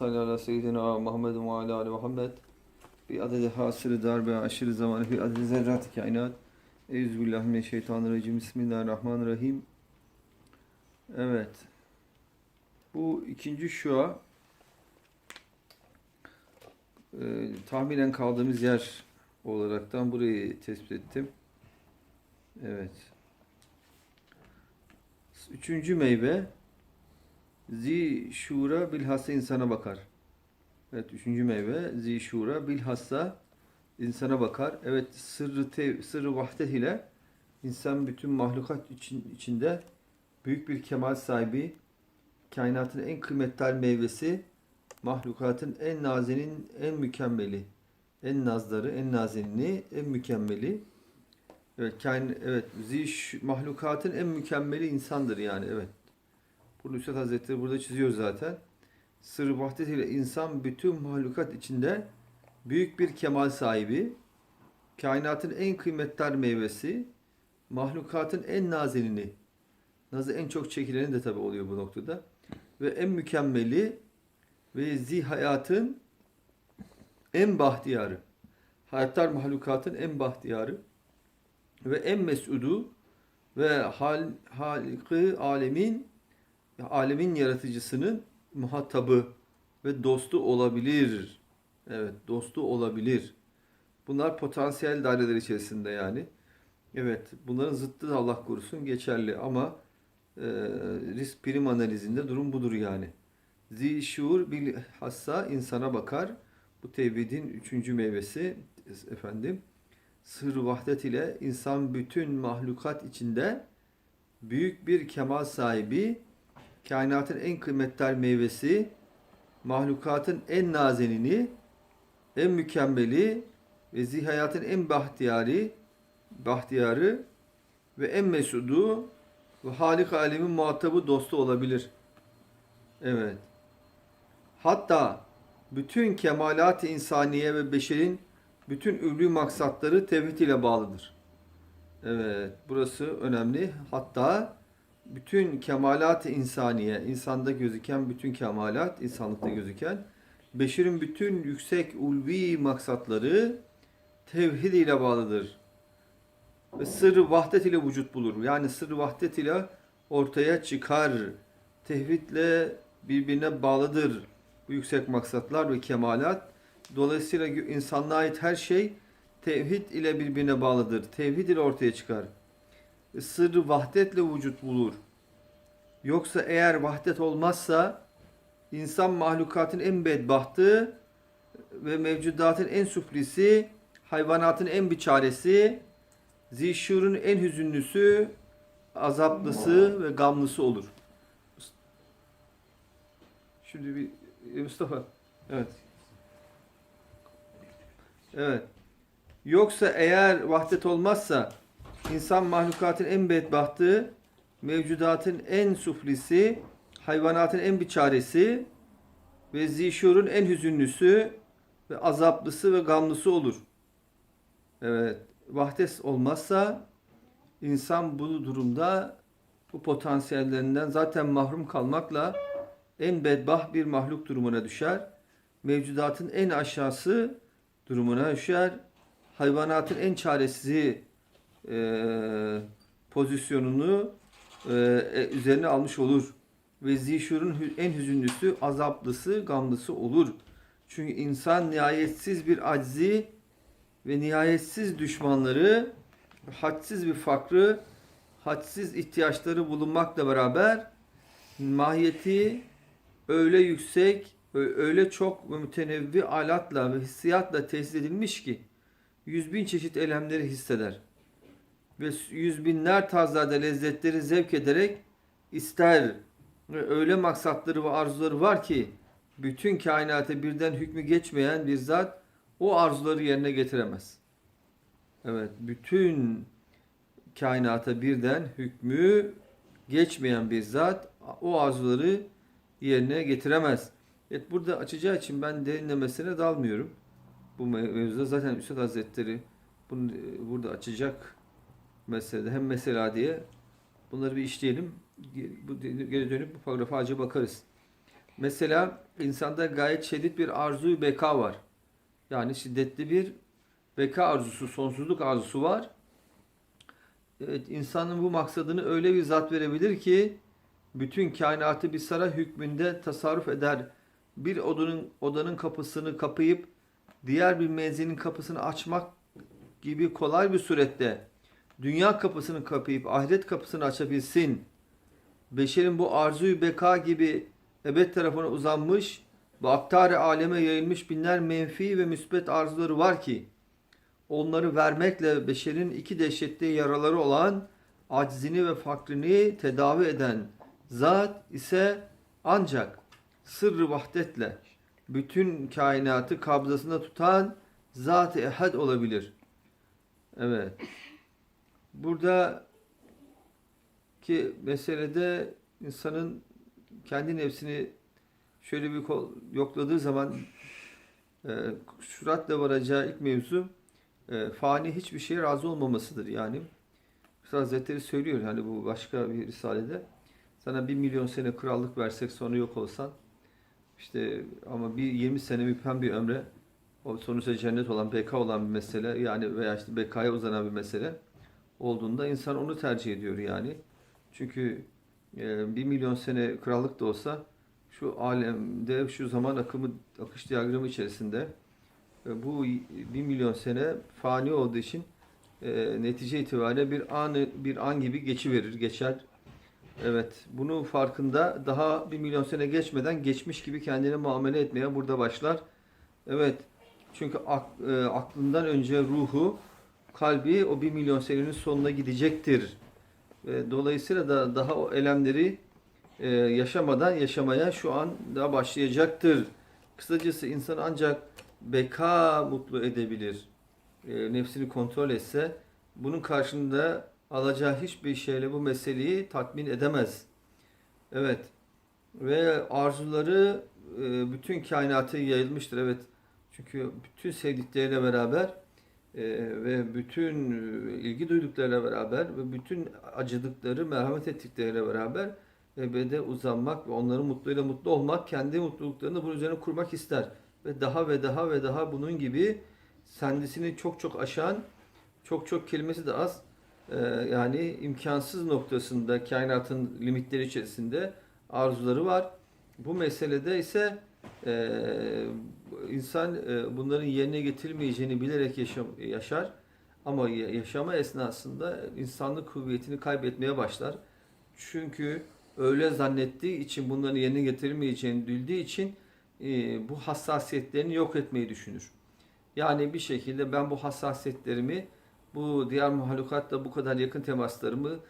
Salli ala seyyidina Muhammed ve ala ali Muhammed. Bi adede hasırı darbe aşırı zamanı bi adede zerrat-ı kainat. Euzubillahimineşşeytanirracim. Bismillahirrahmanirrahim. Evet. Bu ikinci şua e, tahminen kaldığımız yer olaraktan burayı tespit ettim. Evet. Üçüncü meyve Zi şura bilhassa insana bakar. Evet üçüncü meyve zi şura bilhassa insana bakar. Evet sırrı tev, sırrı vahdet ile insan bütün mahlukat için, içinde büyük bir kemal sahibi, kainatın en kıymetli meyvesi, mahlukatın en nazinin en mükemmeli, en nazları, en nazinini, en mükemmeli. Evet, kain, evet, zi, mahlukatın en mükemmeli insandır yani, evet. Bunu Üstad Hazretleri burada çiziyor zaten. Sırrı vahdet ile insan bütün mahlukat içinde büyük bir kemal sahibi, kainatın en kıymetli meyvesi, mahlukatın en nazenini, nazı en çok çekileni de tabi oluyor bu noktada. Ve en mükemmeli ve zi hayatın en bahtiyarı. Hayatlar mahlukatın en bahtiyarı ve en mesudu ve hal, halikı alemin alemin yaratıcısının muhatabı ve dostu olabilir. Evet, dostu olabilir. Bunlar potansiyel daireler içerisinde yani. Evet, bunların zıttı da Allah korusun geçerli ama e, risk prim analizinde durum budur yani. Zişur bil hassa insana bakar. Bu tevhidin üçüncü meyvesi efendim. Sır vahdet ile insan bütün mahlukat içinde büyük bir kemal sahibi, kainatın en kıymetli meyvesi, mahlukatın en nazenini, en mükemmeli ve zihayatın en bahtiyari, bahtiyarı ve en mesudu ve Halik alemin muhatabı dostu olabilir. Evet. Hatta bütün kemalat-ı insaniye ve beşerin bütün ülü maksatları tevhid ile bağlıdır. Evet, burası önemli. Hatta bütün kemalat-ı insaniye, insanda gözüken bütün kemalat, insanlıkta gözüken, beşerin bütün yüksek ulvi maksatları tevhid ile bağlıdır. Ve sırrı vahdet ile vücut bulur. Yani sırrı vahdet ile ortaya çıkar. Tevhidle birbirine bağlıdır bu yüksek maksatlar ve kemalat. Dolayısıyla insanlığa ait her şey tevhid ile birbirine bağlıdır. Tevhid ile ortaya çıkar. Sırrı vahdetle vücut bulur. Yoksa eğer vahdet olmazsa insan mahlukatın en bedbahtı ve mevcudatın en suflisi, hayvanatın en biçaresi, zişurun en hüzünlüsü, azaplısı ve gamlısı olur. Şimdi bir Mustafa. Evet. Evet. Yoksa eğer vahdet olmazsa insan mahlukatın en bedbahtı, mevcudatın en suflisi, hayvanatın en biçaresi ve zişurun en hüzünlüsü ve azaplısı ve gamlısı olur. Evet. Vahdet olmazsa insan bu durumda bu potansiyellerinden zaten mahrum kalmakla en bedbah bir mahluk durumuna düşer. Mevcudatın en aşağısı durumuna düşer. Hayvanatın en çaresizi e, pozisyonunu e, üzerine almış olur. Ve zişurun en hüzünlüsü, azaplısı, gamlısı olur. Çünkü insan nihayetsiz bir aczi ve nihayetsiz düşmanları, hadsiz bir fakrı, hadsiz ihtiyaçları bulunmakla beraber mahiyeti öyle yüksek, öyle çok ve mütenevvi alatla ve hissiyatla tesis edilmiş ki yüz bin çeşit elemleri hisseder. Ve yüz binler tarzlarda lezzetleri zevk ederek ister ve öyle maksatları ve arzuları var ki bütün kainata birden hükmü geçmeyen bir zat o arzuları yerine getiremez. Evet, bütün kainata birden hükmü geçmeyen bir zat o arzuları yerine getiremez. Evet burada açacağı için ben derinlemesine dalmıyorum. Bu mevzuda zaten Üstad Hazretleri bunu e, burada açacak meselede hem mesela diye bunları bir işleyelim. Geri dönüp bu paragrafa acı bakarız. Mesela insanda gayet şiddet bir arzu beka var. Yani şiddetli bir beka arzusu, sonsuzluk arzusu var. Evet, insanın bu maksadını öyle bir zat verebilir ki bütün kainatı bir saray hükmünde tasarruf eder. Bir odanın odanın kapısını kapayıp diğer bir menzilin kapısını açmak gibi kolay bir surette dünya kapısını kapayıp ahiret kapısını açabilsin. Beşerin bu arzuyu beka gibi ebed tarafına uzanmış ve aktar aleme yayılmış binler menfi ve müsbet arzuları var ki onları vermekle beşerin iki dehşetli yaraları olan aczini ve fakrini tedavi eden zat ise ancak sırrı vahdetle bütün kainatı kabzasında tutan zat-ı ehad olabilir. Evet. Burada ki meselede insanın kendi nefsini şöyle bir yokladığı zaman e, süratle varacağı ilk mevzu e, fani hiçbir şeye razı olmamasıdır yani. Hazretleri söylüyor hani bu başka bir risalede sana bir milyon sene krallık versek sonra yok olsan işte ama bir 20 sene müphem bir ömre o sonuçta cennet olan, beka olan bir mesele yani veya işte bekaya uzanan bir mesele olduğunda insan onu tercih ediyor yani. Çünkü e, bir milyon sene krallık da olsa şu alemde şu zaman akımı akış diyagramı içerisinde e, bu bir milyon sene fani olduğu için e, netice itibariyle bir an bir an gibi geçiverir, geçer. Evet, bunun farkında daha bir milyon sene geçmeden geçmiş gibi kendine muamele etmeye burada başlar. Evet, çünkü e, aklından önce ruhu, kalbi o bir milyon senenin sonuna gidecektir. Ve dolayısıyla da daha o elemleri e, yaşamadan yaşamaya şu an daha başlayacaktır. Kısacası insan ancak beka mutlu edebilir. E, nefsini kontrol etse bunun karşında alacağı hiçbir şeyle bu meseleyi tatmin edemez. Evet. Ve arzuları e, bütün kainata yayılmıştır. Evet. Çünkü bütün sevdikleriyle beraber e, ve bütün e, ilgi duyduklarıyla beraber ve bütün acıdıkları, merhamet ettikleriyle beraber ebede uzanmak ve onların mutluyla mutlu olmak, kendi mutluluklarını bunun üzerine kurmak ister. Ve daha ve daha ve daha bunun gibi kendisini çok çok aşan, çok çok kelimesi de az, e, yani imkansız noktasında kainatın limitleri içerisinde arzuları var. Bu meselede ise e, insan e, bunların yerine getirilmeyeceğini bilerek yaşam, yaşar. Ama ya- yaşama esnasında insanlık kuvvetini kaybetmeye başlar. Çünkü öyle zannettiği için bunların yerine getirilmeyeceğini bildiği için e, bu hassasiyetlerini yok etmeyi düşünür. Yani bir şekilde ben bu hassasiyetlerimi, bu diğer mahlukatla bu kadar yakın temaslarımı,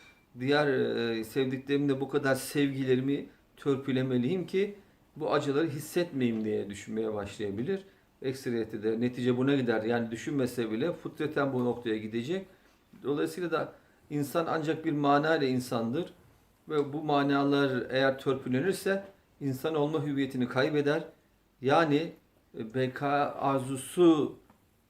diğer e, sevdiklerimle bu kadar sevgilerimi törpülemeliyim ki bu acıları hissetmeyeyim diye düşünmeye başlayabilir. Ekseriyeti de netice buna gider. Yani düşünmese bile fıtraten bu noktaya gidecek. Dolayısıyla da insan ancak bir mana ile insandır. Ve bu manalar eğer törpülenirse insan olma hüviyetini kaybeder. Yani e, beka arzusu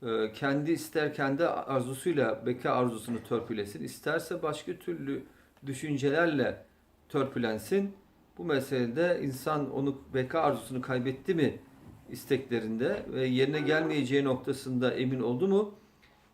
e, kendi ister kendi arzusuyla beka arzusunu törpülesin. isterse başka türlü düşüncelerle törpülensin. Bu meselede insan onu beka arzusunu kaybetti mi isteklerinde ve yerine gelmeyeceği noktasında emin oldu mu?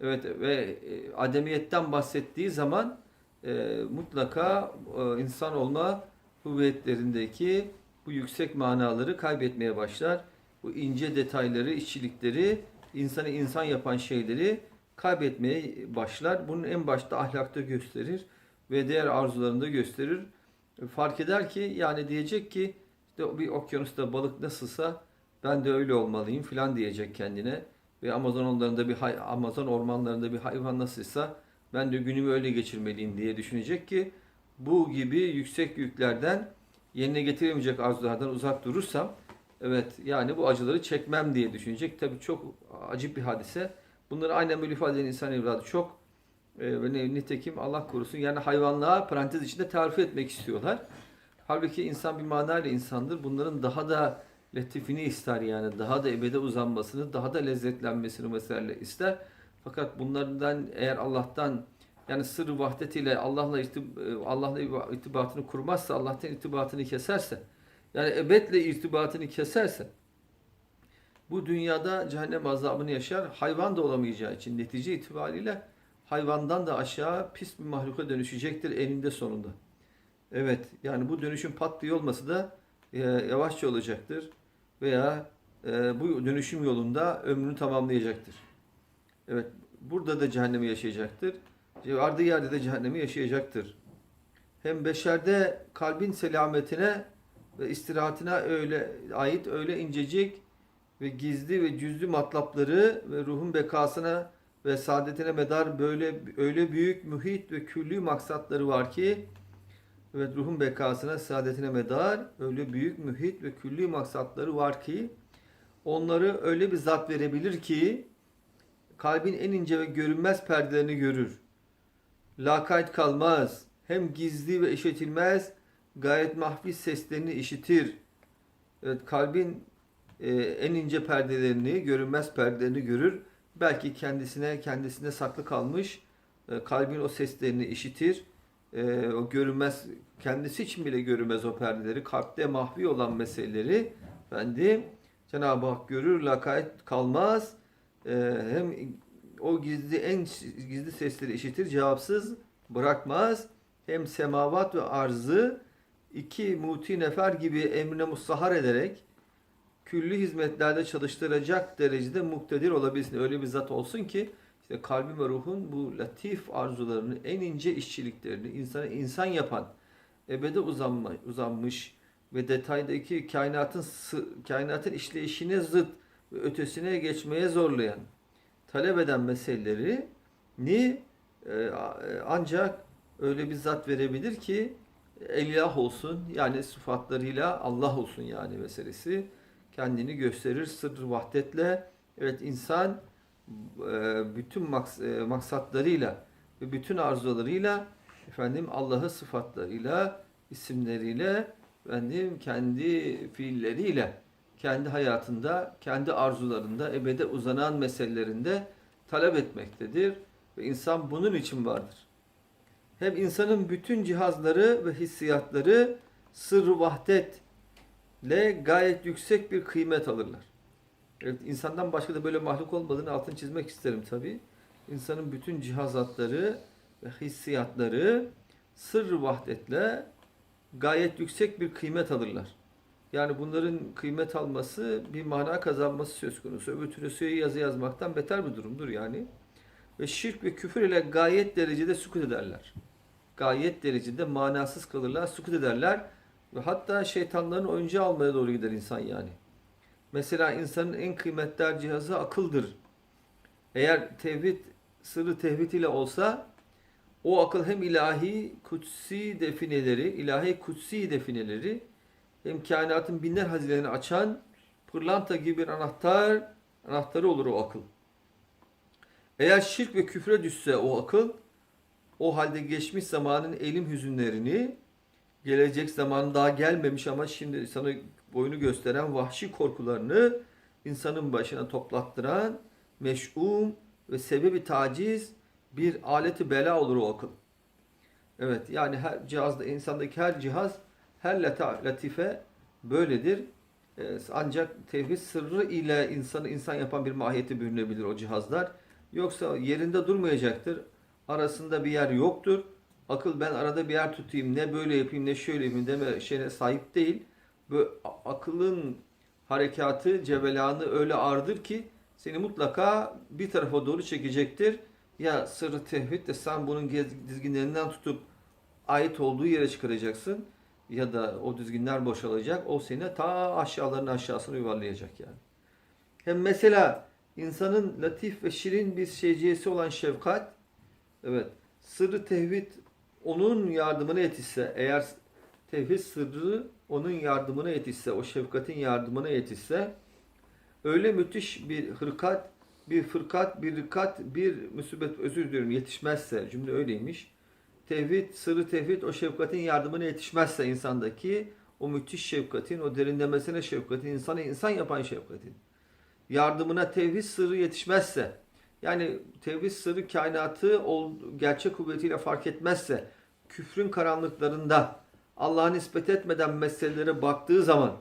Evet ve e, ademiyetten bahsettiği zaman e, mutlaka e, insan olma kuvvetlerindeki bu yüksek manaları kaybetmeye başlar. Bu ince detayları, işçilikleri, insanı insan yapan şeyleri kaybetmeye başlar. Bunun en başta ahlakta gösterir ve diğer arzularında gösterir. Fark eder ki yani diyecek ki işte bir okyanusta balık nasılsa ben de öyle olmalıyım filan diyecek kendine. Ve Amazon onlarında bir Amazon ormanlarında bir hayvan nasılsa ben de günümü öyle geçirmeliyim diye düşünecek ki bu gibi yüksek yüklerden yerine getiremeyecek arzulardan uzak durursam evet yani bu acıları çekmem diye düşünecek. Tabii çok acip bir hadise. Bunları aynen böyle ifade eden insan evladı çok e, nitekim Allah korusun yani hayvanlığa parantez içinde tarif etmek istiyorlar. Halbuki insan bir manayla insandır. Bunların daha da latifini ister yani. Daha da ebede uzanmasını, daha da lezzetlenmesini mesela ister. Fakat bunlardan eğer Allah'tan yani sırrı vahdetiyle Allah'la irtib- Allah'la irtibatını kurmazsa, Allah'tan irtibatını keserse Yani ebedle irtibatını kesersen bu dünyada cehennem azabını yaşar. Hayvan da olamayacağı için netice itibariyle hayvandan da aşağı pis bir mahluka dönüşecektir eninde sonunda. Evet yani bu dönüşüm pat diye olması da e, yavaşça olacaktır. Veya e, bu dönüşüm yolunda ömrünü tamamlayacaktır. Evet burada da cehennemi yaşayacaktır. Ardı yerde de cehennemi yaşayacaktır. Hem beşerde kalbin selametine ve istirahatine öyle ait öyle incecik ve gizli ve cüzlü matlapları ve ruhun bekasına ve saadetine medar böyle öyle büyük muhit ve külli maksatları var ki evet ruhun bekasına saadetine medar öyle büyük muhit ve külli maksatları var ki onları öyle bir zat verebilir ki kalbin en ince ve görünmez perdelerini görür. Lakayt kalmaz. Hem gizli ve işitilmez gayet mahfi seslerini işitir. Evet, kalbin e, en ince perdelerini, görünmez perdelerini görür. Belki kendisine kendisine saklı kalmış e, kalbin o seslerini işitir. E, o görünmez kendisi için bile görünmez o perdeleri, kalpte mahvi olan meseleleri efendim Cenab-ı Hak görür, lakayt kalmaz. E, hem o gizli en gizli sesleri işitir, cevapsız bırakmaz. Hem semavat ve arzı iki muti nefer gibi emrine mustahar ederek külli hizmetlerde çalıştıracak derecede muktedir olabilsin. Öyle bir zat olsun ki işte kalbin ve ruhun bu latif arzularını, en ince işçiliklerini insanı insan yapan, ebede uzanma, uzanmış ve detaydaki kainatın kainatın işleyişine zıt ve ötesine geçmeye zorlayan, talep eden meseleleri ni e, ancak öyle bir zat verebilir ki elah olsun yani sıfatlarıyla Allah olsun yani meselesi kendini gösterir sır vahdetle evet insan e, bütün maks- e, maksatlarıyla ve bütün arzularıyla efendim Allah'ı sıfatlarıyla isimleriyle efendim kendi fiilleriyle kendi hayatında kendi arzularında ebede uzanan meselelerinde talep etmektedir ve insan bunun için vardır. Hem insanın bütün cihazları ve hissiyatları sırrı vahdetle gayet yüksek bir kıymet alırlar. Evet, insandan başka da böyle mahluk olmadığını altını çizmek isterim tabi. İnsanın bütün cihazatları ve hissiyatları sırrı vahdetle gayet yüksek bir kıymet alırlar. Yani bunların kıymet alması bir mana kazanması söz konusu. Öbür türlü yazı yazmaktan beter bir durumdur yani. Ve şirk ve küfür ile gayet derecede sükut ederler. Gayet derecede manasız kalırlar, sükut ederler. Ve hatta şeytanların oyuncağı almaya doğru gider insan yani. Mesela insanın en kıymetli cihazı akıldır. Eğer tevhid, sırrı tevhid ile olsa o akıl hem ilahi kutsi defineleri, ilahi kutsi defineleri hem kainatın binler hazinelerini açan pırlanta gibi bir anahtar, anahtarı olur o akıl. Eğer şirk ve küfre düşse o akıl, o halde geçmiş zamanın elim hüzünlerini, gelecek zamanın daha gelmemiş ama şimdi sana boyunu gösteren vahşi korkularını insanın başına toplattıran meş'um ve sebebi taciz bir aleti bela olur o akıl. Evet yani her cihazda insandaki her cihaz her latife böyledir. Ee, ancak tevhid sırrı ile insanı insan yapan bir mahiyeti bürünebilir o cihazlar. Yoksa yerinde durmayacaktır. Arasında bir yer yoktur. Akıl ben arada bir yer tutayım ne böyle yapayım ne şöyle yapayım deme şeyine sahip değil. Bu akılın harekatı, cevelanı öyle ardır ki seni mutlaka bir tarafa doğru çekecektir. Ya sırrı tevhid de sen bunun dizginlerinden tutup ait olduğu yere çıkaracaksın. Ya da o dizginler boşalacak. O seni ta aşağıların aşağısına yuvarlayacak yani. Hem mesela insanın latif ve şirin bir şeyciyesi olan şefkat, evet, sırrı tevhid onun yardımına yetişse, eğer tevhid sırrı onun yardımına yetişse, o şefkatin yardımına yetişse, öyle müthiş bir hırkat, bir fırkat, bir rıkat, bir musibet, özür diliyorum yetişmezse, cümle öyleymiş. Tevhid, sırrı tevhid o şefkatin yardımına yetişmezse insandaki o müthiş şefkatin, o derinlemesine şefkatin, insanı insan yapan şefkatin yardımına tevhid sırrı yetişmezse, yani tevhid sırrı kainatı gerçek kuvvetiyle fark etmezse, küfrün karanlıklarında Allah'a nispet etmeden meselelere baktığı zaman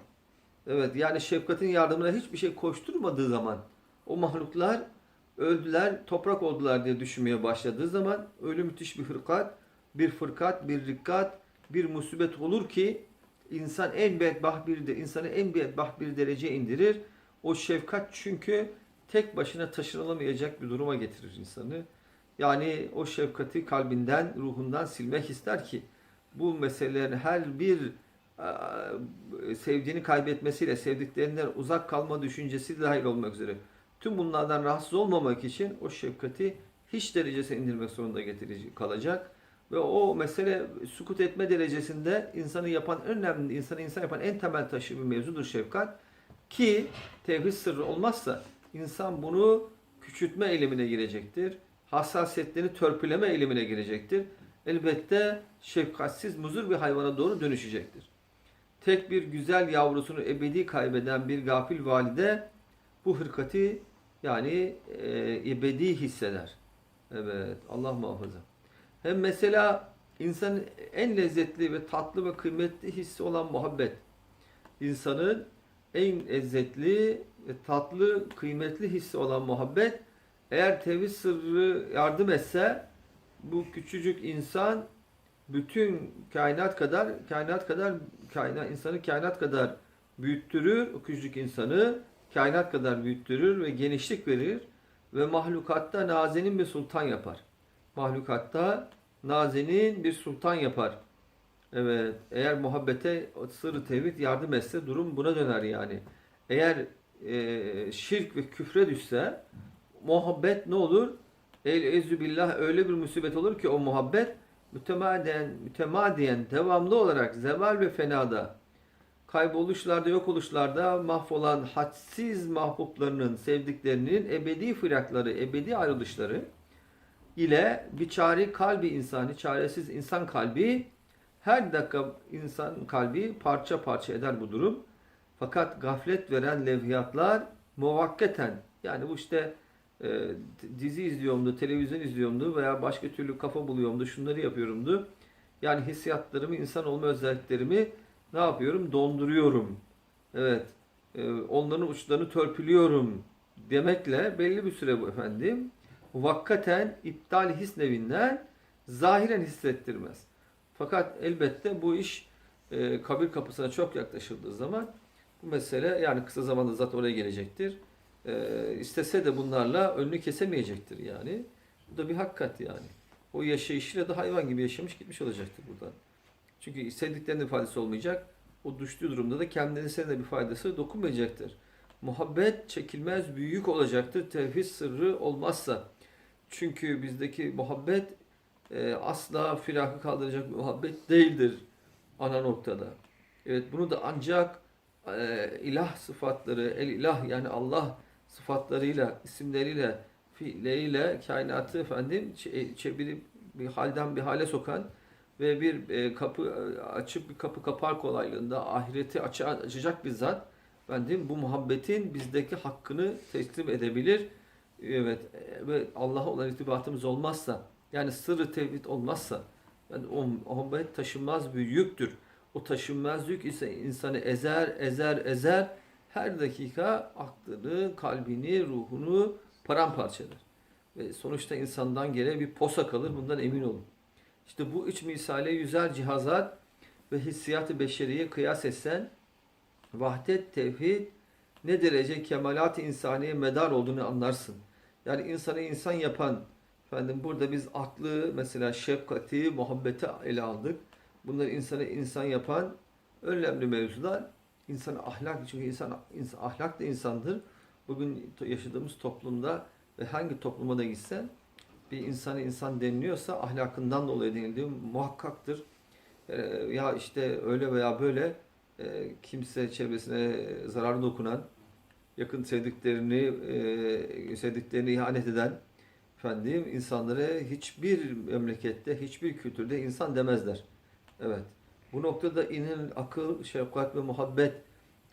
evet yani şefkatin yardımına hiçbir şey koşturmadığı zaman o mahluklar öldüler, toprak oldular diye düşünmeye başladığı zaman öyle müthiş bir hırkat, bir fırkat, bir rikkat, bir musibet olur ki insan en bedbaht bir de insanı en bedbaht bir derece indirir. O şefkat çünkü tek başına taşınılamayacak bir duruma getirir insanı. Yani o şefkati kalbinden, ruhundan silmek ister ki bu meselelerin her bir e, sevdiğini kaybetmesiyle, sevdiklerinden uzak kalma düşüncesi dahil olmak üzere tüm bunlardan rahatsız olmamak için o şefkati hiç derecesine indirmek zorunda getirici kalacak. Ve o mesele sukut etme derecesinde insanı yapan en önemli, insanı insan yapan en temel taşı bir mevzudur şefkat. Ki tevhid sırrı olmazsa insan bunu küçültme eğilimine girecektir. Hassasiyetlerini törpüleme eğilimine girecektir. Elbette şefkatsiz muzur bir hayvana doğru dönüşecektir. Tek bir güzel yavrusunu ebedi kaybeden bir gafil valide bu hırkati yani e, ebedi hisseder. Evet Allah muhafaza. Hem mesela insanın en lezzetli ve tatlı ve kıymetli hissi olan muhabbet. İnsanın en lezzetli ve tatlı, kıymetli hissi olan muhabbet eğer tevhid sırrı yardım etse bu küçücük insan bütün kainat kadar kainat kadar kainat insanı kainat kadar büyüttürür o küçücük insanı kainat kadar büyüttürür ve genişlik verir ve mahlukatta nazenin bir sultan yapar. Mahlukatta nazenin bir sultan yapar. Evet, eğer muhabbete sırrı tevhid yardım etse durum buna döner yani. Eğer e, şirk ve küfre düşse muhabbet ne olur? El ezü billah öyle bir musibet olur ki o muhabbet mütemadiyen, mütemadiyen devamlı olarak zeval ve fenada kayboluşlarda, yok oluşlarda mahvolan hadsiz mahbuplarının, sevdiklerinin ebedi fırakları, ebedi ayrılışları ile biçare kalbi insani, çaresiz insan kalbi her dakika insan kalbi parça parça eder bu durum. Fakat gaflet veren levhiyatlar muvakketen yani bu işte e, dizi izliyorumdu, televizyon izliyorumdu veya başka türlü kafa buluyorumdu, şunları yapıyorumdu. Yani hissiyatlarımı, insan olma özelliklerimi ne yapıyorum? Donduruyorum. Evet. E, onların uçlarını törpülüyorum demekle belli bir süre bu efendim muvakkaten iptal his nevinden zahiren hissettirmez. Fakat elbette bu iş e, kabir kapısına çok yaklaşıldığı zaman bu mesele yani kısa zamanda zaten oraya gelecektir. E, istese de bunlarla önünü kesemeyecektir yani. Bu da bir hakikat yani. O yaşayışıyla da hayvan gibi yaşamış gitmiş olacaktır buradan. Çünkü sevdiklerinin faydası olmayacak. O düştüğü durumda da kendisine de bir faydası dokunmayacaktır. Muhabbet çekilmez büyük olacaktır. Tevhid sırrı olmazsa. Çünkü bizdeki muhabbet e, asla firahı kaldıracak muhabbet değildir ana noktada. Evet bunu da ancak e, ilah sıfatları, el ilah yani Allah sıfatlarıyla, isimleriyle, fiilleriyle kainatı efendim ç- çevirip bir halden bir hale sokan ve bir e, kapı e, açıp bir kapı kapar kolaylığında ahireti açı, açacak bir zat efendim bu muhabbetin bizdeki hakkını teslim edebilir. Evet ve Allah'a olan irtibatımız olmazsa yani sırrı tevhid olmazsa yani o muhabbet taşınmaz bir yüktür. O taşınmaz yük ise insanı ezer, ezer, ezer. Her dakika aklını, kalbini, ruhunu paramparça eder. Ve sonuçta insandan gene bir posa kalır. Bundan emin olun. İşte bu üç misale yüzer cihazat ve hissiyatı beşeriye kıyas etsen vahdet, tevhid ne derece kemalat-ı insaniye medar olduğunu anlarsın. Yani insanı insan yapan, efendim burada biz aklı, mesela şefkati, muhabbeti ele aldık. Bunlar insanı insan yapan önemli mevzular. İnsan ahlak, çünkü insan, insan ahlak da insandır. Bugün yaşadığımız toplumda ve hangi topluma da gitsen bir insanı insan deniliyorsa ahlakından dolayı denildiği muhakkaktır. Ya işte öyle veya böyle kimse çevresine zarar dokunan, yakın sevdiklerini sevdiklerini ihanet eden efendim insanlara hiçbir memlekette, hiçbir kültürde insan demezler. Evet. Bu noktada inin akıl, şefkat ve muhabbet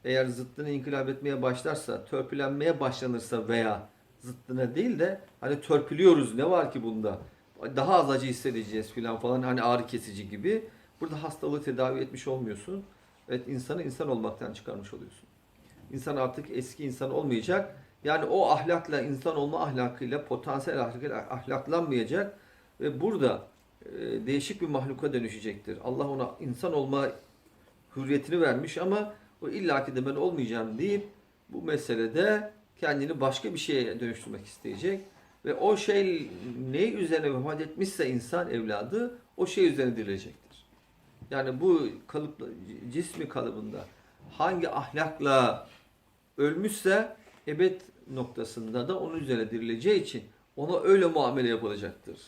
eğer zıttını inkılap etmeye başlarsa, törpülenmeye başlanırsa veya zıttına değil de hani törpülüyoruz ne var ki bunda? Daha az acı hissedeceğiz filan falan hani ağrı kesici gibi. Burada hastalığı tedavi etmiş olmuyorsun. Evet insanı insan olmaktan çıkarmış oluyorsun. İnsan artık eski insan olmayacak. Yani o ahlakla, insan olma ahlakıyla, potansiyel ahlakıyla ahlaklanmayacak. Ve burada değişik bir mahluka dönüşecektir. Allah ona insan olma hürriyetini vermiş ama o illaki de ben olmayacağım deyip bu meselede kendini başka bir şeye dönüştürmek isteyecek. Ve o şey ne üzerine vefat etmişse insan evladı o şey üzerine dirilecektir. Yani bu kalıp cismi kalıbında hangi ahlakla ölmüşse ebed noktasında da onun üzerine dirileceği için ona öyle muamele yapılacaktır.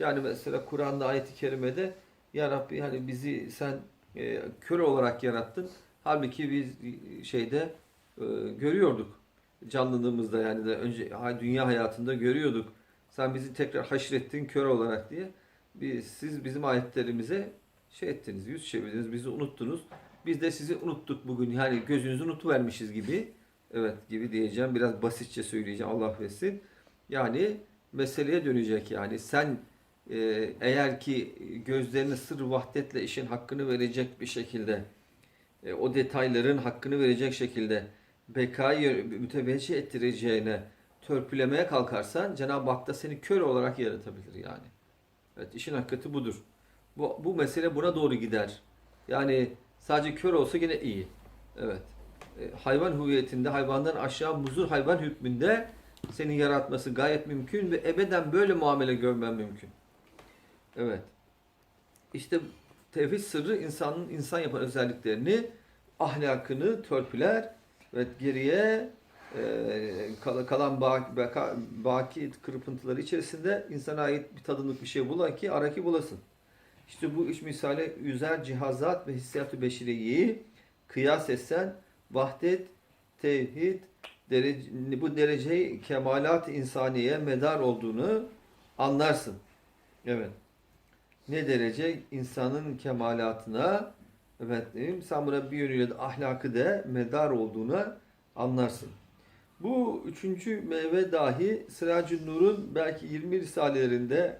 Yani mesela Kur'an'da ayet-i kerimede Ya Rabbi hani bizi sen e, kör olarak yarattın. Halbuki biz e, şeyde e, görüyorduk canlılığımızda yani de önce dünya hayatında görüyorduk. Sen bizi tekrar haşrettin kör olarak diye. Biz, siz bizim ayetlerimize şey ettiniz, yüz çevirdiniz, bizi unuttunuz. Biz de sizi unuttuk bugün. Yani gözünüzü unutuvermişiz gibi. Evet gibi diyeceğim. Biraz basitçe söyleyeceğim. Allah affetsin. Yani meseleye dönecek yani. Sen eğer ki gözlerine sır vahdetle işin hakkını verecek bir şekilde e, o detayların hakkını verecek şekilde bekayı müteveccih ettireceğine törpülemeye kalkarsan Cenab-ı Hak da seni kör olarak yaratabilir yani. Evet işin hakikati budur. Bu, bu mesele buna doğru gider. Yani sadece kör olsa yine iyi. Evet. E, hayvan hüviyetinde hayvandan aşağı muzur hayvan hükmünde seni yaratması gayet mümkün ve ebeden böyle muamele görmen mümkün. Evet. İşte tevhid sırrı insanın insan yapan özelliklerini, ahlakını törpüler ve geriye e, kal- kalan baki, baki kırpıntıları içerisinde insana ait bir tadımlık bir şey bulan ki araki bulasın. İşte bu üç misale yüzer cihazat ve hissiyat-ı beşiriyeyi kıyas etsen vahdet, tevhid, derece, bu dereceyi kemalat insaniye medar olduğunu anlarsın. Evet. Ne derece insanın kemalatına diyeyim, sen buna bir yönüyle de ahlakı da medar olduğunu anlarsın. Bu üçüncü meyve dahi Sıracı Nur'un belki 20 risalelerinde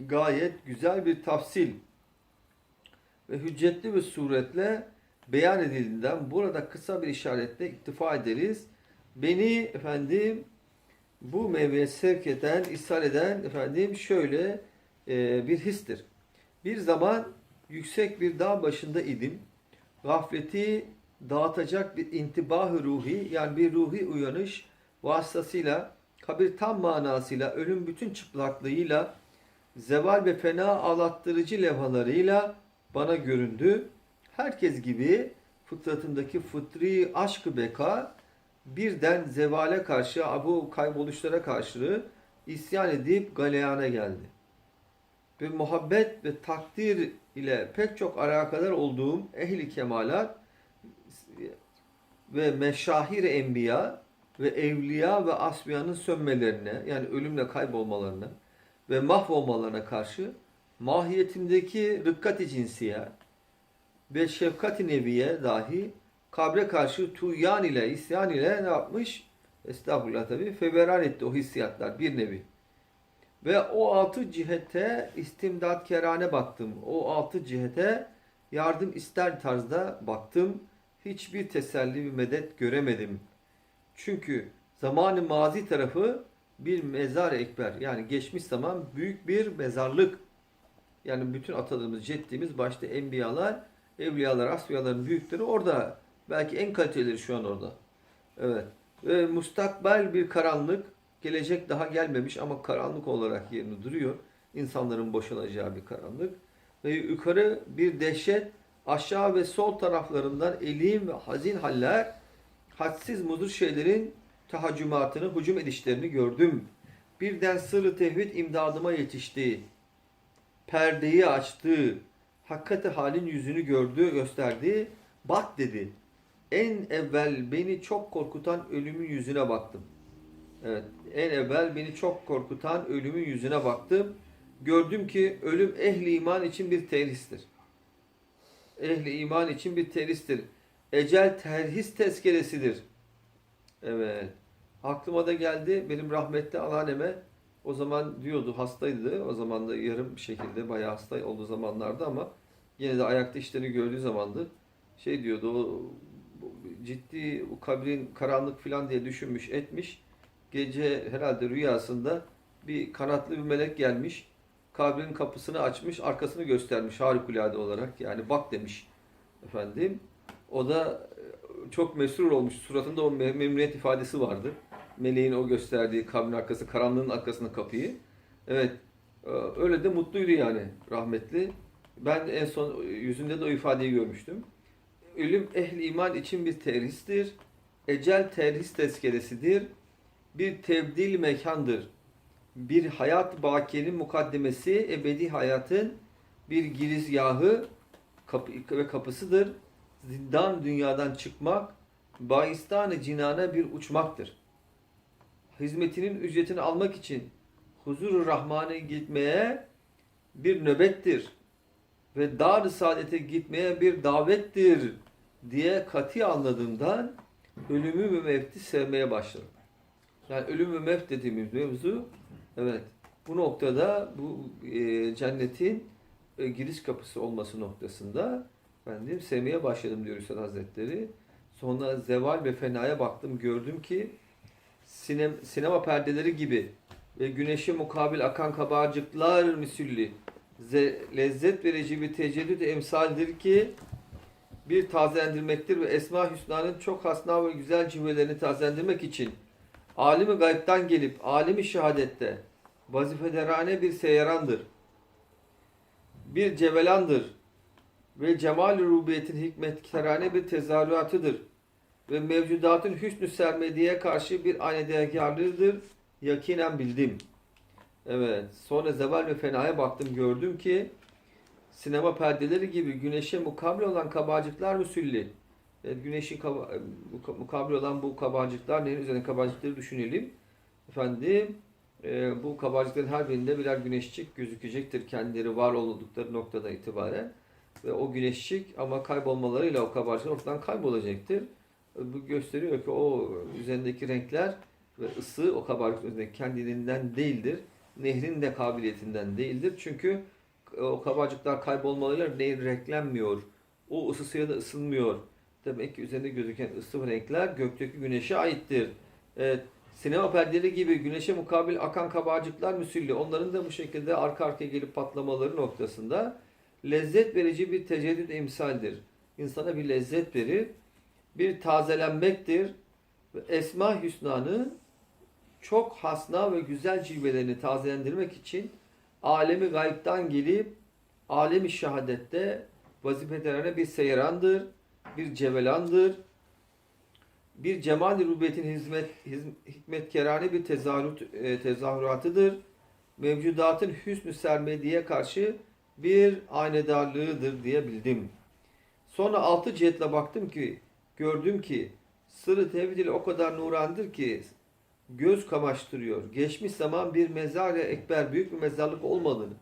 gayet güzel bir tafsil ve hüccetli bir suretle beyan edildiğinden burada kısa bir işaretle iktifa ederiz. Beni efendim bu meyveye sevk eden, ishal eden efendim şöyle e, bir histir. Bir zaman yüksek bir dağ başında idim. Gafleti dağıtacak bir intibah ruhi yani bir ruhi uyanış vasıtasıyla kabir tam manasıyla ölüm bütün çıplaklığıyla zeval ve fena ağlattırıcı levhalarıyla bana göründü. Herkes gibi fıtratındaki fıtri aşkı beka birden zevale karşı, bu kayboluşlara karşı isyan edip galeyana geldi. Ve muhabbet ve takdir ile pek çok alakadar olduğum ehli kemalat ve meşahir enbiya ve evliya ve asbiyanın sönmelerine yani ölümle kaybolmalarına ve mahvolmalarına karşı mahiyetimdeki rıkkat-i cinsiye ve şefkat-i neviye dahi kabre karşı tuyan ile isyan ile ne yapmış? Estağfurullah tabi feveran etti o hissiyatlar bir nevi. Ve o altı cihete istimdatkerane baktım. O altı cihete yardım ister tarzda baktım. Hiçbir teselli bir medet göremedim. Çünkü zamanı mazi tarafı bir mezar ekber. Yani geçmiş zaman büyük bir mezarlık. Yani bütün atalarımız, ceddimiz, başta enbiyalar, evliyalar, asfiyaların büyükleri orada. Belki en kaliteleri şu an orada. Evet. Ve mustakbel bir karanlık, gelecek daha gelmemiş ama karanlık olarak yerini duruyor. İnsanların boşalacağı bir karanlık. Ve yukarı bir dehşet, aşağı ve sol taraflarından elim ve hazin haller, hadsiz muzur şeylerin tahaccümatını, hücum edişlerini gördüm. Birden sırrı tevhid imdadıma yetişti. Perdeyi açtı. Hakikati halin yüzünü gördü, gösterdi. Bak dedi. En evvel beni çok korkutan ölümün yüzüne baktım. Evet, en evvel beni çok korkutan ölümün yüzüne baktım. Gördüm ki ölüm ehli iman için bir terhistir. Ehli iman için bir terhistir. Ecel terhis tezkeresidir. Evet. Aklıma da geldi benim rahmetli anneanneme O zaman diyordu hastaydı. O zaman da yarım şekilde bayağı hasta olduğu zamanlarda ama yine de ayakta işlerini gördüğü zamandı. Şey diyordu o ciddi o kabrin karanlık falan diye düşünmüş etmiş. Gece herhalde rüyasında bir kanatlı bir melek gelmiş. Kabrin kapısını açmış, arkasını göstermiş harikulade olarak. Yani bak demiş efendim. O da e, çok mesrur olmuş. Suratında o mem- memnuniyet ifadesi vardı. Meleğin o gösterdiği kabrin arkası, karanlığın arkasında kapıyı. Evet, e, öyle de mutluydu yani rahmetli. Ben en son yüzünde de o ifadeyi görmüştüm. Ölüm ehli iman için bir terhistir. Ecel terhis tezkeresidir. Bir tebdil mekandır. Bir hayat bakiyenin mukaddemesi, ebedi hayatın bir girizgahı kapı ve kapısıdır. Zindan dünyadan çıkmak, bahistan cinana bir uçmaktır. Hizmetinin ücretini almak için huzur-u rahmane gitmeye bir nöbettir ve dar-ı saadete gitmeye bir davettir diye katı anladığımdan ölümü ve mevti sevmeye başladım. Yani ölüm ve mevt dediğimiz mevzu evet bu noktada bu e, cennetin e, giriş kapısı olması noktasında efendim sevmeye başladım diyor Üstad Hazretleri. Sonra zeval ve fenaya baktım gördüm ki sinem, sinema perdeleri gibi ve güneşe mukabil akan kabarcıklar misülli ze- lezzet verici bir teceddüt emsaldir ki bir tazelendirmektir ve Esma Hüsna'nın çok hasna ve güzel cümlelerini tazelendirmek için alimi gaybtan gelip alimi şehadette vazifedarane bir seyyarandır. Bir cevelandır ve cemal-i rubiyetin hikmetkarane bir tezahüratıdır ve mevcudatın hüsnü sermediye karşı bir aynedekarlığıdır. Yakinen bildim. Evet. Sonra zeval ve fenaya baktım gördüm ki sinema perdeleri gibi güneşe mukabil olan kabarcıklar müsülli. Evet, güneşin kaba, muka- mukabil olan bu kabarcıklar neyin üzerine kabarcıkları düşünelim. Efendim e, bu kabarcıkların her birinde birer güneşçik gözükecektir kendileri var oldukları noktada itibaren. Ve o güneşçik ama kaybolmalarıyla o kabarcıklar ortadan kaybolacaktır. E, Bu gösteriyor ki o üzerindeki renkler ve ısı o kabarcık üzerindeki kendiliğinden değildir. Nehrin de kabiliyetinden değildir. Çünkü e, o kabarcıklar kaybolmalarıyla nehir renklenmiyor. O ısısıyla da ısınmıyor. Demek ki üzerinde gözüken ısı renkler gökteki güneşe aittir. Evet, sinema perdeleri gibi güneşe mukabil akan kabarcıklar müsülli. Onların da bu şekilde arka arkaya gelip patlamaları noktasında lezzet verici bir teceddüt emsaldir. İnsana bir lezzet verir. Bir tazelenmektir. Esma Hüsna'nın çok hasna ve güzel cilvelerini tazelendirmek için alemi gaybtan gelip alemi şehadette vazifelerine bir seyrandır, bir cevelandır, bir cemal-i rubiyetin hizmet, hizm- hikmetkerane bir tezahürat, e, tezahüratıdır. Mevcudatın hüsnü sermediye karşı bir aynedarlığıdır diye bildim. Sonra altı cihetle baktım ki, gördüm ki sırrı tevhid o kadar nurandır ki göz kamaştırıyor. Geçmiş zaman bir mezar ekber büyük bir mezarlık olmadığını,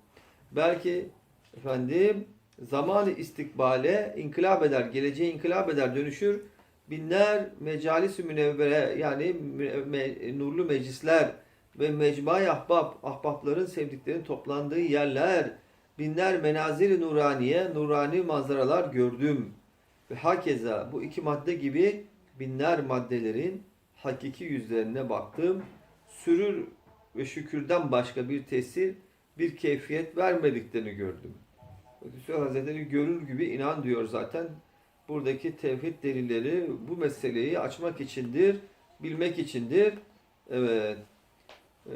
belki efendim zamanı istikbale inkılap eder, geleceğe inkılap eder, dönüşür. Binler mecalis-i münevvere yani me- nurlu meclisler ve mecmai ahbab, ahbapların sevdiklerinin toplandığı yerler, binler menazir-i nuraniye, nurani manzaralar gördüm. Ve hakeza bu iki madde gibi binler maddelerin hakiki yüzlerine baktım. Sürür ve şükürden başka bir tesir, bir keyfiyet vermediklerini gördüm. Üstad Hazretleri görür gibi inan diyor zaten. Buradaki tevhid delilleri bu meseleyi açmak içindir, bilmek içindir. Evet. Ee,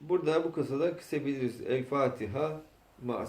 burada bu kısada kısabiliriz. El Fatiha. Mas.